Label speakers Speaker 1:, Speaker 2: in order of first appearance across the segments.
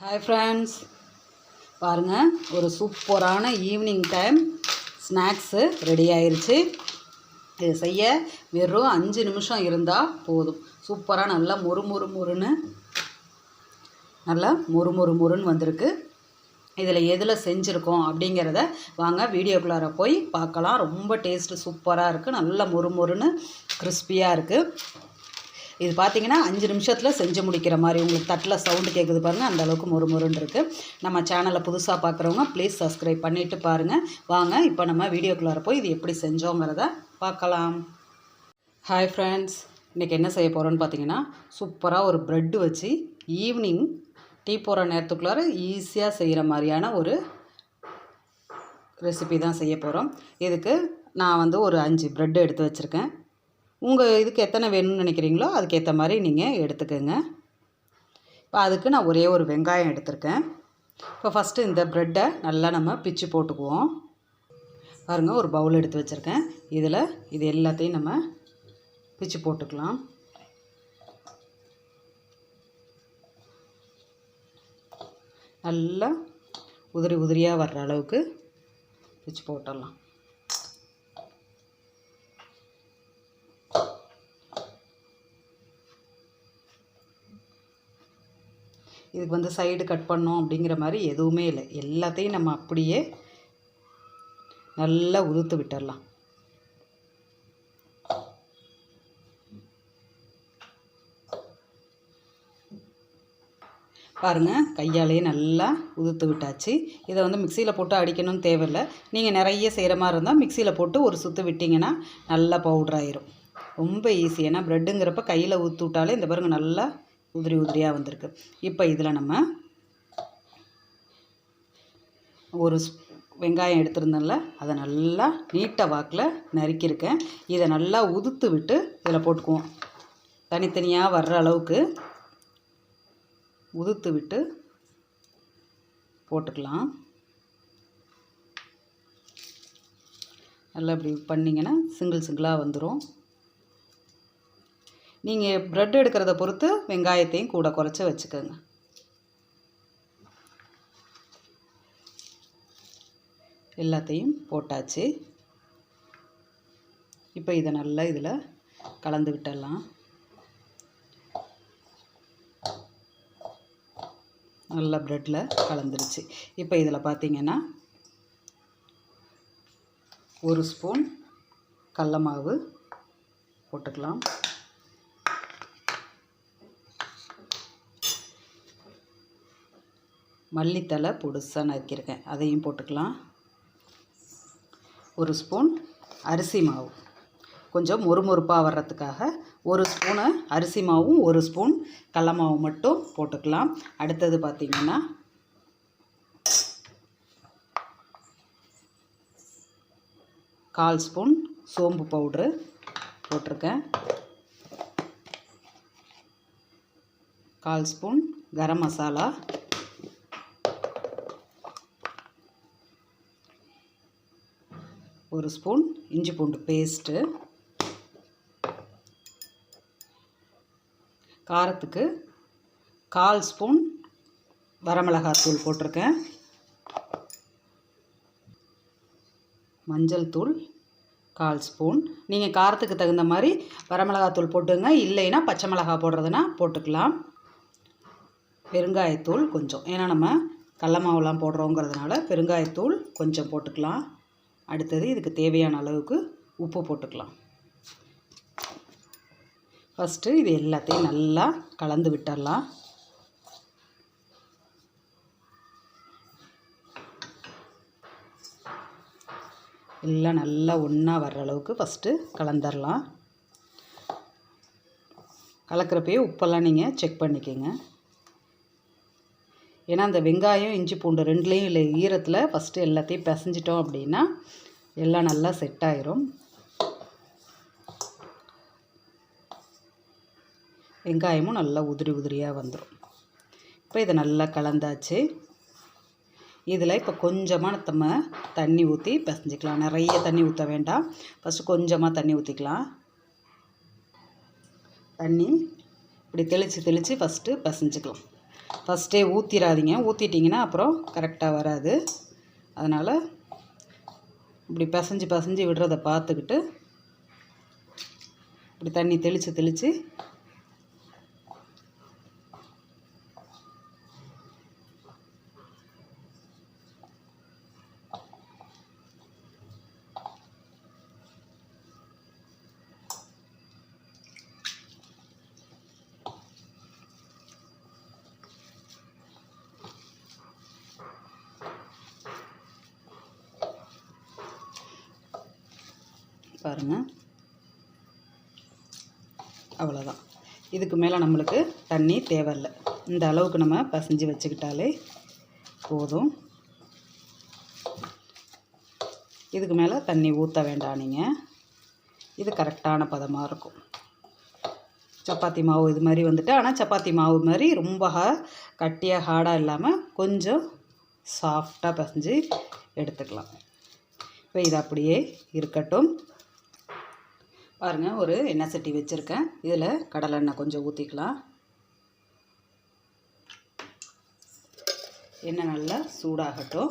Speaker 1: Hi friends பாருங்கள் ஒரு சூப்பரான ஈவினிங் டைம் ஸ்நாக்ஸு ரெடி ஆயிடுச்சு இது செய்ய வெறும் அஞ்சு நிமிஷம் இருந்தால் போதும். சூப்பராக நல்லா மொறு மொறு மொறுன்னு நல்லா மொறு மொறு மொறுன்னு வந்திருக்கு. இதில் எதில் செஞ்சுருக்கோம் அப்படிங்கிறத வாங்க வீடியோக்குள்ளார போய் பார்க்கலாம். ரொம்ப டேஸ்ட்டு சூப்பராக இருக்குது நல்லா மொறு மொறுன்னு கிறிஸ்பியாக இருக்குது இது பார்த்தீங்கன்னா அஞ்சு நிமிஷத்தில் செஞ்சு முடிக்கிற மாதிரி உங்களுக்கு தட்டில் சவுண்டு கேட்குது பாருங்கள் அந்த அளவுக்கு மொறு மொறுன்னு இருக்குது நம்ம சேனலை புதுசாக பார்க்குறவங்க ப்ளீஸ் சப்ஸ்கிரைப் பண்ணிவிட்டு பாருங்கள் வாங்க இப்போ நம்ம வீடியோக்குள்ளார போய் இது எப்படி செஞ்சோங்கிறத பார்க்கலாம் ஹாய் ஃப்ரெண்ட்ஸ் இன்றைக்கி என்ன செய்ய போகிறோன்னு பார்த்தீங்கன்னா சூப்பராக ஒரு ப்ரெட்டு வச்சு ஈவினிங் டீ போகிற நேரத்துக்குள்ளார ஈஸியாக செய்கிற மாதிரியான ஒரு ரெசிபி தான் செய்ய போகிறோம் இதுக்கு நான் வந்து ஒரு அஞ்சு ப்ரெட்டு எடுத்து வச்சுருக்கேன். உங்கள் இதுக்கு எத்தனை வேணும்னு நினைக்கிறீங்களோ அதுக்கேற்ற மாதிரி நீங்கள் எடுத்துக்கோங்க. இப்போ அதுக்கு நான் ஒரே ஒரு வெங்காயம் எடுத்திருக்கேன். இப்போ ஃபஸ்ட்டு இந்த ப்ரெட்டை நல்லா நம்ம பிச்சு போட்டுக்குவோம். பாருங்கள் ஒரு பவுல் எடுத்து வச்சுருக்கேன். இதில் இது எல்லாத்தையும் நம்ம பிச்சு போட்டுக்கலாம். நல்லா உதிரி உதிரியாக வர்ற அளவுக்கு பிச்சு போட்டுடலாம். இதுக்கு வந்து சைடு கட் பண்ணோம் அப்படிங்கிற மாதிரி எதுவுமே இல்லை. எல்லாத்தையும் நம்ம அப்படியே நல்லா உதுத்து விட்டுடலாம் பாருங்கள் கையாலேயே நல்லா உதுத்து விட்டாச்சு. இதை வந்து மிக்சியில் போட்டு அடிக்கணும்னு தேவையில்லை. நீங்கள் நிறைய செய்கிற மாதிரி இருந்தால் மிக்சியில் போட்டு ஒரு சுற்று விட்டிங்கன்னா நல்லா பவுட்ராயிரும் ரொம்ப ஈஸி ஏன்னா ப்ரெட்டுங்கிறப்ப கையில் ஊற்றி விட்டாலே இந்த பாருங்கள் நல்லா உதிரி உதிரியாக வந்திருக்கு. இப்போ இதில் நம்ம ஒரு வெங்காயம் எடுத்திருந்தோம்ல அதை நல்லா நீட்டை வாக்கில் நறுக்கியிருக்கேன். இதை நல்லா உதுத்து விட்டு இதில் போட்டுக்குவோம். தனித்தனியாக வர்ற அளவுக்கு உதுத்து விட்டு போட்டுக்கலாம். நல்லா இப்படி பண்ணிங்கன்னா சிங்கிள் சிங்கிளாக வந்துடும் நீங்கள் ப்ரெட் எடுக்கிறத பொறுத்து வெங்காயத்தையும் கூட குறைச்சி வச்சுக்கோங்க. எல்லாத்தையும் போட்டாச்சு. இப்போ இதை நல்லா இதில் கலந்து விட்டுடலாம். நல்லா ப்ரெட்டில் கலந்துருச்சு. இப்போ இதில் பார்த்தீங்கன்னா ஒரு ஸ்பூன் கடல மாவு போட்டுக்கலாம். மல்லித்தலை பொடுசாக நறுக்கியிருக்கேன் அதையும் போட்டுக்கலாம். ஒரு ஸ்பூன் அரிசி மாவு. கொஞ்சம் மொறுமொறுப்பாக வர்றதுக்காக ஒரு ஸ்பூனு அரிசி மாவும் ஒரு ஸ்பூன் கடல மாவு மட்டும் போட்டுக்கலாம். அடுத்தது பார்த்திங்கன்னா கால் ஸ்பூன் சோம்பு பவுட்ரு போட்டிருக்கேன். கால் ஸ்பூன் கரம் மசாலா ஒரு ஸ்பூன் இஞ்சி பூண்டு பேஸ்ட்டு. காரத்துக்கு கால் ஸ்பூன் வரமிளகாத்தூள் போட்டிருக்கேன். மஞ்சள் தூள் கால் ஸ்பூன். நீங்கள் காரத்துக்கு தகுந்த மாதிரி வரமிளகாத்தூள் போட்டுங்க. இல்லைன்னா பச்சை மிளகா போடுறதுனா போட்டுக்கலாம். பெருங்காயத்தூள் கொஞ்சம். ஏன்னா நம்ம கடல மாவுலாம் போடுறோங்கிறதுனால பெருங்காயத்தூள் கொஞ்சம் போட்டுக்கலாம். அடுத்தது இதுக்கு தேவையான அளவுக்கு உப்பு போட்டுக்கலாம். ஃபஸ்ட்டு இது எல்லாத்தையும் நல்லா கலந்து விட்டுடலாம். எல்லாம் நல்லா ஒன்றா வர்ற அளவுக்கு ஃபஸ்ட்டு கலந்துடலாம். கலக்கிறப்பயே உப்பெல்லாம் நீங்கள் செக் பண்ணிக்கோங்க. ஏன்னா அந்த வெங்காயம் இஞ்சி பூண்டு ரெண்டுலேயும் இல்லை ஈரத்தில் ஃபஸ்ட்டு எல்லாத்தையும் பிசைஞ்சிட்டோம் அப்படின்னா எல்லாம் நல்லா செட் ஆயிரும். வெங்காயமும் நல்லா உதிரி உதிரியாக வந்துடும் இப்போ இதை நல்லா கலந்தாச்சு. இதில் இப்போ கொஞ்சமாக நம்ம தண்ணி ஊற்றி பிசைஞ்சிக்கலாம். நிறைய தண்ணி ஊற்ற வேண்டாம். ஃபஸ்ட்டு கொஞ்சமாக தண்ணி ஊற்றிக்கலாம் தண்ணி இப்படி தெளித்து தெளித்து ஃபஸ்ட்டு பிசைஞ்சிக்கலாம். ஃபஸ்ட்டே ஊற்றிடாதீங்க ஊற்றிட்டிங்கன்னா அப்புறம் கரெக்டாக வராது. அதனால் இப்படி பசைஞ்சு பசைஞ்சு விடுறத பார்த்துக்கிட்டு இப்படி தண்ணி தெளித்து தெளித்து பாருங்கள் அவ்வளோதான் இதுக்கு மேலே நம்மளுக்கு தண்ணி தேவையில்லை. இந்த அளவுக்கு நம்ம பசைஞ்சு வச்சுக்கிட்டாலே போதும். இதுக்கு மேலே தண்ணி ஊற்ற வேண்டாம் நீங்கள் இது கரெக்டான பதமாக இருக்கும். சப்பாத்தி மாவு இது மாதிரி வந்துட்டு ஆனால் சப்பாத்தி மாவு மாதிரி ரொம்ப ஹா கட்டியாக ஹார்டாக இல்லாமல் கொஞ்சம் சாஃப்டாக பசைஞ்சு எடுத்துக்கலாம். இப்போ இது அப்படியே இருக்கட்டும். பாருங்கள் ஒரு எண்ணெய் சட்டி வச்சுருக்கேன். இதில் கடலெண்ணெய் கொஞ்சம் ஊற்றிக்கலாம் எண்ணெய் நல்லா சூடாகட்டும்.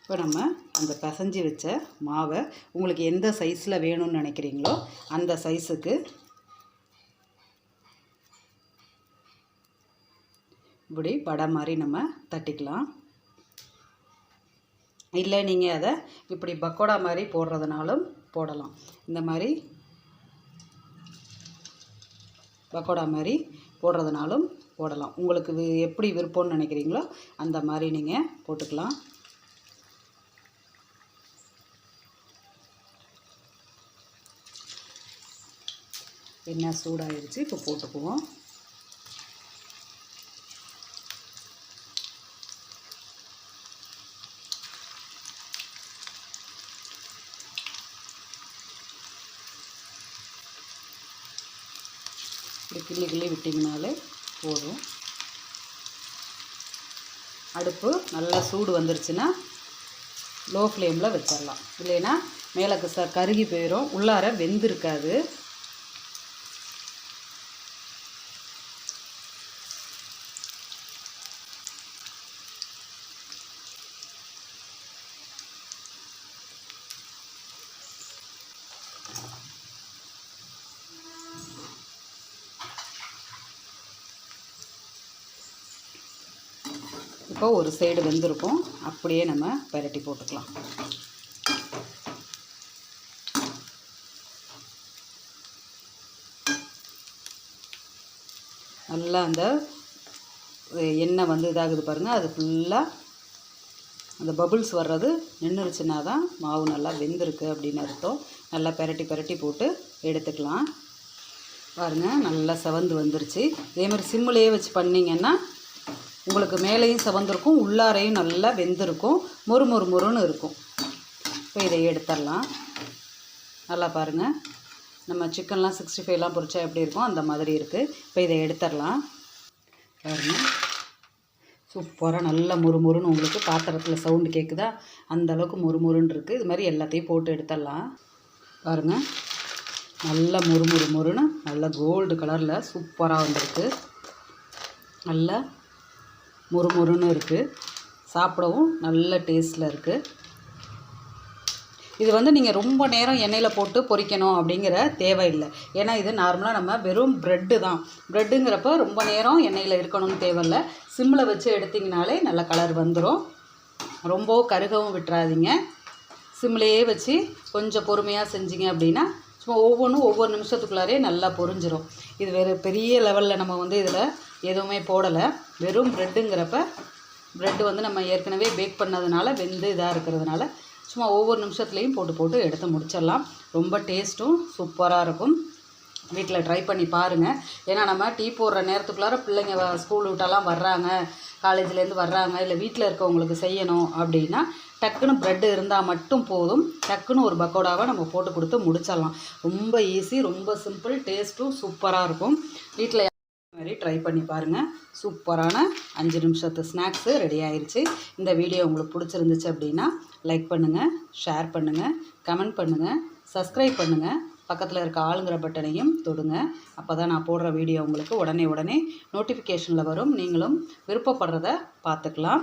Speaker 1: இப்போ நம்ம அந்த பிசைஞ்சு வச்ச மாவை உங்களுக்கு எந்த சைஸில் வேணும்னு நினைக்கிறீங்களோ அந்த சைஸுக்கு இப்படி வடை மாதிரி நம்ம தட்டிக்கலாம். இல்லை நீங்கள் அதை இப்படி பக்கோடா மாதிரி போடுறதுனாலும் போடலாம். இந்த மாதிரி பக்கோடா மாதிரி போடுறதுனாலும் போடலாம். உங்களுக்கு இது எப்படி விருப்பம்னு நினைக்கிறீங்களோ அந்த மாதிரி நீங்கள் போட்டுக்கலாம். என்ன சூடாகிடுச்சு இப்போ போட்டுக்குவோம். இப்படி கிள்ளி கிள்ளி விட்டிங்கனாலே போதும். அடுப்பு நல்லா சூடு வந்துருச்சுன்னா லோ ஃப்ளேமில் வச்சிடலாம் இல்லைன்னா மேலே ச கருகி போயிடும் உள்ளார வெந்திருக்காது. இப்போ ஒரு சைடு வெந்திருக்கும். அப்படியே நம்ம பரட்டி போட்டுக்கலாம். நல்லா அந்த எண்ணெய் வந்து இதாகுது பாருங்கள் அது ஃபுல்லாக அந்த பபுள்ஸ் வர்றது நின்றுச்சுன்னா தான் மாவு நல்லா வெந்திருக்கு அப்படின்னு அர்த்தம். நல்லா பெரட்டி பெரட்டி போட்டு எடுத்துக்கலாம். பாருங்கள் நல்லா செவந்து வந்துருச்சு. இதே மாதிரி சிம்மிலேயே வச்சு பண்ணிங்கன்னா உங்களுக்கு மேலேயும் செவந்திருக்கும் உள்ளாரையும் நல்லா வெந்திருக்கும். மொறு மொறு மொறுன்னு இருக்கும். இப்போ இதை எடுத்துடலாம். நல்லா பாருங்கள் நம்ம சிக்கன்லாம் சிக்ஸ்டி ஃபைவ்லாம் பொரிச்சா எப்படி இருக்கும் அந்த மாதிரி இருக்குது இப்போ இதை எடுத்துடலாம். பாருங்கள் சூப்பராக நல்லா முறுமுறுன்னு உங்களுக்கு பாத்திரத்தில் சவுண்டு கேட்குதா அந்த அளவுக்கு முறுமுறுன்னு இருக்குது இது மாதிரி எல்லாத்தையும் போட்டு எடுத்துடலாம். பாருங்கள் நல்லா முறுமுறு முறுன்னு நல்லா கோல்டு கலரில் சூப்பராக வந்திருக்கு. நல்லா முறுமுறுன்னு இருக்குது சாப்பிடவும் நல்ல டேஸ்ட்டில் இருக்குது இது வந்து நீங்கள் ரொம்ப நேரம் எண்ணெயில் போட்டு பொரிக்கணும் அப்படிங்கிற தேவையில்லை. ஏன்னா இது நார்மலாக நம்ம வெறும் ப்ரெட்டு தான். ப்ரெட்டுங்கிறப்ப ரொம்ப நேரம் எண்ணெயில் இருக்கணும்னு தேவையில்ல. சிம்மில் வச்சு எடுத்திங்கனாலே நல்ல கலர் வந்துடும் ரொம்ப கருகவும் விட்டுறாதீங்க. சிம்லேயே வச்சு கொஞ்சம் பொறுமையாக செஞ்சீங்க அப்படின்னா சும்மா ஒவ்வொன்றும் ஒவ்வொரு நிமிஷத்துக்குள்ளாரே நல்லா பொரிஞ்சிரும். இது வேறு பெரிய லெவலில் நம்ம வந்து இதில் எதுவுமே போடலை. வெறும் ப்ரெட்டுங்கிறப்ப ப்ரெட்டு வந்து நம்ம ஏற்கனவே பேக் பண்ணதுனால வெந்து இதாக இருக்கிறதுனால சும்மா ஒவ்வொரு நிமிஷத்துலேயும் போட்டு போட்டு எடுத்து முடிச்சிடலாம். ரொம்ப டேஸ்ட்டும் சூப்பராக இருக்கும். வீட்டில் ட்ரை பண்ணி பாருங்கள் ஏன்னா நம்ம டீ போடுற நேரத்துக்குள்ளார பிள்ளைங்க ஸ்கூல் விட்டெல்லாம் வர்றாங்க. காலேஜ்லேருந்து வர்றாங்க. இல்லை வீட்டில் இருக்கவங்களுக்கு செய்யணும் அப்படின்னா டக்குன்னு ப்ரெட்டு இருந்தால் மட்டும் போதும். டக்குன்னு ஒரு பக்கோடாவை நம்ம போட்டு கொடுத்து முடிச்சிடலாம். ரொம்ப ஈஸி ரொம்ப சிம்பிள் டேஸ்ட்டும் சூப்பராக இருக்கும். வீட்டில் மாதிரி ட்ரை பண்ணி பாருங்கள் சூப்பரான அஞ்சு நிமிஷத்து ஸ்நாக்ஸு ரெடி ஆயிடுச்சு இந்த வீடியோ உங்களுக்கு பிடிச்சிருந்துச்சு அப்படின்னா லைக் பண்ணுங்கள் ஷேர் பண்ணுங்கள் கமெண்ட் பண்ணுங்கள் சப்ஸ்கிரைப் பண்ணுங்கள் பக்கத்தில் இருக்க ஆளுங்கிற பட்டனையும் தொடுங்க. அப்போ தான் நான் போடுற வீடியோ உங்களுக்கு உடனே உடனே நோட்டிஃபிகேஷனில் வரும். நீங்களும் விருப்பப்படுறத பார்த்துக்கலாம்.